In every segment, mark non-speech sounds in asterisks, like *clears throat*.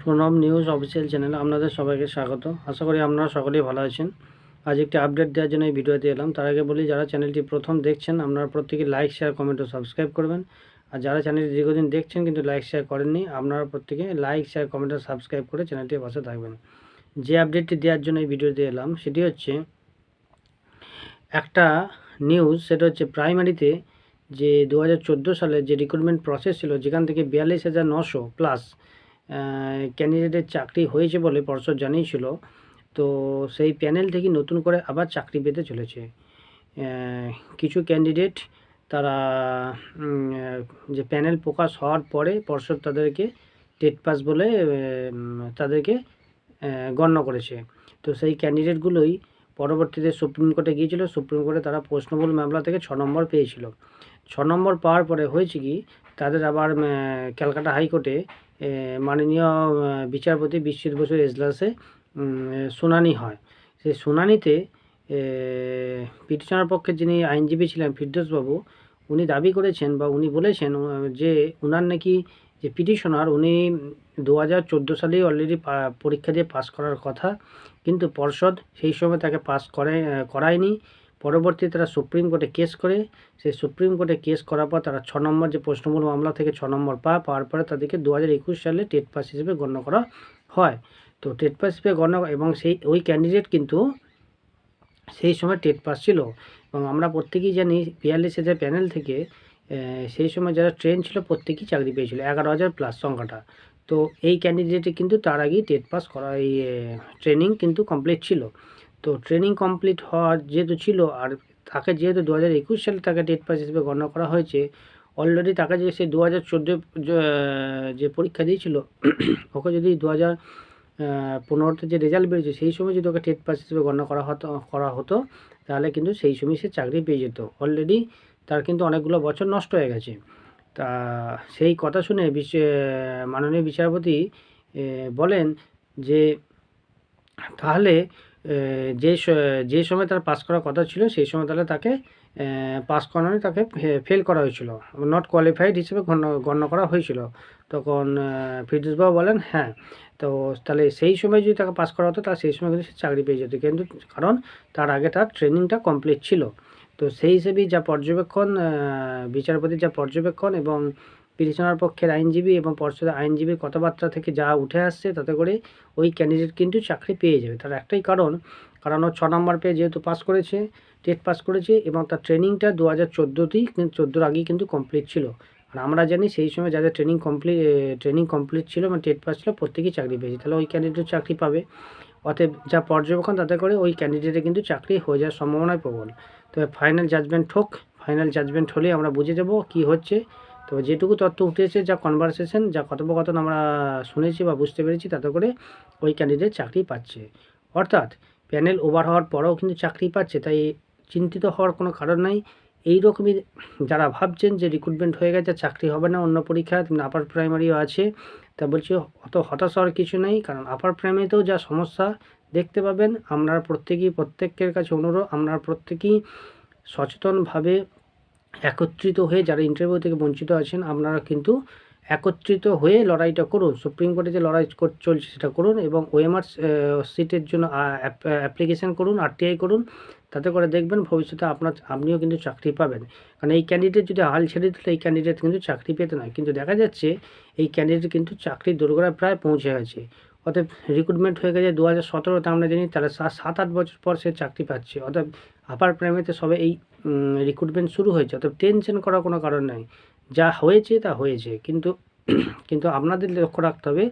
Pranab news official চ্যানেলে আপনাদের সবাইকে স্বাগত। আশা করি আপনারা সকলেই ভালো আছেন। আজ একটি আপডেট দেওয়ার জন্য এই ভিডিওতে এলাম। তার আগে বলি, যারা চ্যানেলটি প্রথম দেখছেন, আপনারা প্রত্যেকে লাইক শেয়ার কমেন্ট ও সাবস্ক্রাইব করবেন। আর যারা চ্যানেলটি দীর্ঘদিন দেখছেন কিন্তু লাইক শেয়ার করেননি, আপনারা প্রত্যেকে লাইক শেয়ার কমেন্ট ও সাবস্ক্রাইব করে চ্যানেলটির পাশে থাকবেন। যে আপডেটটি দেওয়ার জন্য এই ভিডিওতে এলাম, সেটি হচ্ছে, একটা নিউজ সেটা হচ্ছে প্রাইমারিতে যে দু হাজার চোদ্দ সালে যে রিক্রুটমেন্ট প্রসেস ছিল, যেখান থেকে বিয়াল্লিশ হাজার নশো প্লাস ক্যান্ডিডেটের চাকরি হয়েছে বলে পর্ষদ জানিয়েছিল। তো সেই প্যানেল থেকে নতুন করে আবার চাকরি পেতে চলেছে। কিছু ক্যান্ডিডেট তারা যে প্যানেল প্রকাশ হওয়ার পরে পর্ষদ তাদেরকে টেট পাস বলে তাদেরকে গণ্য করেছে। তো সেই ক্যান্ডিডেটগুলোই পরবর্তীতে সুপ্রিম কোর্টে গিয়েছিল। সুপ্রিম কোর্টে তারা প্রশ্নমূল মামলা থেকে ছ নম্বর পেয়েছিল। ছ নম্বর পাওয়ার পরে হয়েছে কি তাদের আবার ক্যালকাটা হাইকোর্টে মাননীয় বিচারপতি বিশ্বজিৎ বসুর এজলাসে শুনানি হয়। সেই শুনানিতে পিটিশনার পক্ষে যিনি আইনজীবী ছিলেন ফিরদোসবাবু, উনি দাবি করেছেন বা উনি বলেছেন যে উনার নাকি যে পিটিশনার, উনি দু হাজার চোদ্দ সালেই অলরেডি পরীক্ষা দিয়ে পাস করার কথা, কিন্তু পর্ষদ সেই সময় তাকে পাস করে করায়নি। পরবর্তীতে তারা সুপ্রিম কোর্টে কেস করে, সেই সুপ্রিম কোর্টে কেস করার পর তারা ছ নম্বর যে প্রশ্নমূল মামলা থেকে ছ নম্বর পা পাওয়ার পরে তাদেরকে দু হাজার একুশ সালে টেট পাস হিসেবে গণ্য করা হয়। তো টেট পাস হিসেবে গণ্য এবং সেই, ওই ক্যান্ডিডেট কিন্তু সেই সময় টেট পাস ছিল। এবং আমরা প্রত্যেকেই জানি বিয়াল্লিশ হাজার প্যানেল থেকে সেই সময় যারা ট্রেন ছিল প্রত্যেকেই চাকরি পেয়েছিল, এগারো হাজার প্লাস সংখ্যাটা। তো এই ক্যান্ডিডেটে কিন্তু তার আগেই টেট পাস করা, এই ট্রেনিং কিন্তু কমপ্লিট ছিল। তো ট্রেনিং কমপ্লিট হওয়ার যেহেতু ছিল আর তাকে যেহেতু দু হাজার একুশ সালে তাকে টেট পাস হিসেবে গণ্য করা হয়েছে অলরেডি তাকে যে সে দু হাজার চোদ্দ যে পরীক্ষা দিয়েছিল, *clears throat* ওকে যদি দু হাজার পনেরোতে যে রেজাল্ট বেরিয়েছে, সেই সময় যদি ওকে টেট পাস হিসেবে গণ্য করা হতো করা হতো, তাহলে কিন্তু সেই সময় সে চাকরি পেয়ে যেত। অলরেডি তার কিন্তু অনেকগুলো বছর নষ্ট হয়ে গেছে। তা সেই কথা শুনে মাননীয় বিচারপতি বলেন যে তাহলে যে যে সময় তার পাস করার কথা ছিল সেই সময় তাহলে তাকে পাস করানো তাকে ফেল করা হয়েছিল। নট কোয়ালিফাইড হিসেবে গণ্য গণ্য করা হয়েছিল। তখন ফিরদুসবাবু বলেন হ্যাঁ তো তাহলে সেই সময় যদি তাকে পাস করা হতো তাহলে সেই সময় কিন্তু সে চাকরি পেয়ে যেত। কিন্তু কারণ তার আগে তার ট্রেনিংটা কমপ্লিট ছিল। তো সেই হিসেবেই যা পর্যবেক্ষণ আহ, বিচারপতির যা পর্যবেক্ষণ এবং পিটিশনার পক্ষের আইনজীবী এবং পর্ষদের আইনজীবীর কথাবার্তা থেকে যা উঠে আসছে, তাতে করে ওই ক্যান্ডিডেট কিন্তু চাকরি পেয়ে যাবে। তার একটাই কারণ কারণ ও ছ নম্বর পেয়ে যেহেতু পাস করেছে, টেট পাস করেছে এবং তার ট্রেনিংটা দু হাজার চোদ্দোতেই চোদ্দোর আগেই কিন্তু কমপ্লিট ছিল। আর আমরা জানি সেই সময় যাদের ট্রেনিং কমপ্লিট ট্রেনিং কমপ্লিট ছিল মানে টেট পাস ছিল, প্রত্যেকেই চাকরি পেয়েছে। তাহলে ওই ক্যান্ডিডেট চাকরি পাবে। অতএব যা পর্যবেক্ষণ, তাতে করে ওই ক্যান্ডিডেটে কিন্তু চাকরি হয়ে যাওয়ার সম্ভাবনাই প্রবল। তবে ফাইনাল জাজমেন্ট হোক ফাইনাল জাজমেন্ট হলে আমরা বুঝে যাব কি হচ্ছে। তো যেটুকু তথ্য উঠেছে যা কনভারসেশন যা কথোপকথন আমরা শুনেছি বা বুঝতে পেরেছি, তাতে করে ওই ক্যান্ডিডেট চাকরি পাচ্ছে। অর্থাৎ প্যানেল ওভার হওয়ার পরেও কিন্তু চাকরি পাচ্ছে, তাই চিন্তিত হওয়ার কোনো কারণ নাই। এই রকমই যারা ভাবছেন যে রিক্রুটমেন্ট হয়ে গেছে, চাকরি হবে না, অন্য পরীক্ষা আপার প্রাইমারিও আছে, তা বলছি অত হতাশ হওয়ার কিছু নেই, কারণ আপার প্রাইমারিতেও যা সমস্যা দেখতে পাবেন আপনারা প্রত্যেকেই, প্রত্যেকের কাছে অনুরোধ আপনারা প্রত্যেকেই সচেতনভাবে একত্রিত হয়ে যারা ইন্টারভিউ থেকে বঞ্চিত আছেন, আপনারা কিন্তু একত্রিত হয়ে লড়াইটা করুন। সুপ্রিম কোর্টে যে লড়াই চলছে সেটা করুন এবং ওএমআর সিটের জন্য অ্যাপ্লিকেশন করুন আরটিআই করুন। তাতে করে দেখবেন ভবিষ্যতে আপনার, আপনিও কিন্তু চাকরি পাবেন। কারণ এই ক্যান্ডিডেট যদি হাল ছেড়ে দিত, এই ক্যান্ডিডেট কিন্তু চাকরি পেতে না। কিন্তু দেখা যাচ্ছে, এই ক্যান্ডিডেট কিন্তু চাকরির দোরগোড়ায় প্রায় পৌঁছে গেছে। অতএব রিক্রুটমেন্ট হয়ে গেছে দু হাজার সতেরোতে, আমরা জানি তারা সাত আট বছর পর সে চাকরি পাচ্ছে। অর্থাৎ আপার প্রাইমারিতে সবে এই রিক্রুটমেন্ট শুরু হয়েছে, অতএব টেনশন করার কোনো কারণ নাই। যা হয়েছে তা হয়েছে, কিন্তু কিন্তু আপনাদের লক্ষ্য রাখতে হবে,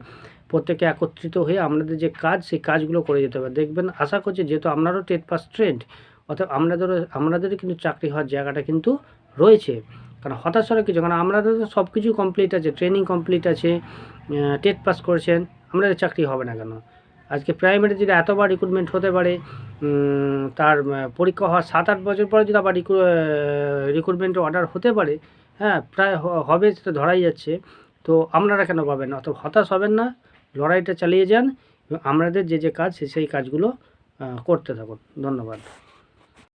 প্রত্যেকে একত্রিত হয়ে আপনাদের যে কাজ, সেই কাজগুলো করে যেতে হবে। দেখবেন, আশা করছি যেহেতু আপনারও টেট পাস ট্রেন্ড অর্থাৎ আপনাদেরও আপনাদেরও কিন্তু চাকরি হওয়ার জায়গাটা কিন্তু রয়েছে। কারণ হতাশ হওয়ার কিছু কারণ আপনাদের তো সব কিছু কমপ্লিট আছে ট্রেনিং কমপ্লিট আছে টেট পাস করেছেন আপনাদের চাকরি হবে না কেন? আজকে প্রাইমারি যদি এতবার রিক্রুটমেন্ট হতে পারে তার পরীক্ষা হওয়ার সাত আট বছর পরে যদি আবার রিক্রুটমেন্টের অর্ডার হতে পারে হ্যাঁ প্রায় হবে সেটা ধরাই যাচ্ছে। তো আপনারা কেন পাবেন অত হতাশ হবেন না, লড়াইটা চালিয়ে যান আমাদের যে যে কাজ সেই কাজগুলো করতে থাকুন। ধন্যবাদ।